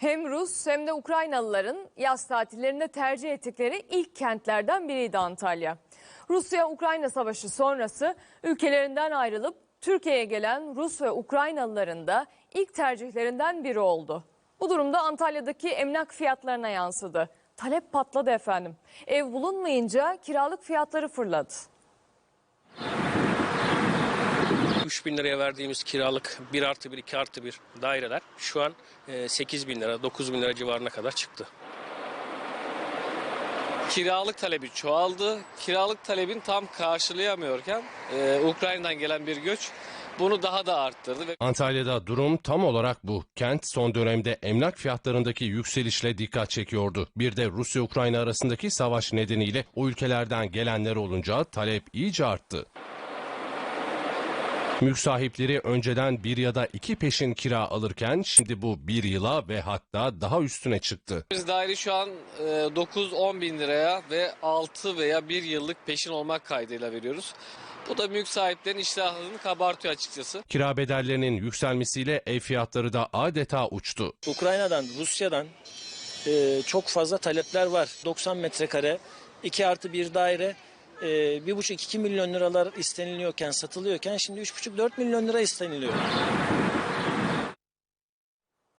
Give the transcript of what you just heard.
Hem Rus hem de Ukraynalıların yaz tatillerinde tercih ettikleri ilk kentlerden biriydi Antalya. Rusya-Ukrayna savaşı sonrası ülkelerinden ayrılıp Türkiye'ye gelen Rus ve Ukraynalıların da ilk tercihlerinden biri oldu. Bu durumda Antalya'daki emlak fiyatlarına yansıdı. Talep patladı efendim. Ev bulunmayınca kiralık fiyatları fırladı. 3 bin liraya verdiğimiz kiralık 1 artı 1, 2 artı 1 daireler şu an 8 bin lira, 9 bin lira civarına kadar çıktı. kiralık talebi çoğaldı. Kiralık talebin tam karşılayamıyorken e, Ukrayna'dan gelen bir göç bunu daha da arttırdı ve Antalya'da durum tam olarak bu. Kent son dönemde emlak fiyatlarındaki yükselişle dikkat çekiyordu. Bir de Rusya-Ukrayna arasındaki savaş nedeniyle o ülkelerden gelenler olunca talep iyice arttı. Mülk sahipleri önceden bir ya da iki peşin kira alırken şimdi bu bir yıla ve hatta daha üstüne çıktı. biz daire şu an e, 9-10 bin liraya ve 6 veya 1 yıllık peşin olmak kaydıyla veriyoruz. Bu da mülk sahiplerinin iştahını kabartıyor açıkçası. Kira bedellerinin yükselmesiyle ev fiyatları da adeta uçtu. Ukrayna'dan, Rusya'dan e, çok fazla talepler var. 90 metrekare, 2 artı 1 daire, e, 1,5-2 milyon liralar isteniliyorken, satılıyorken şimdi 3,5-4 milyon lira isteniliyor.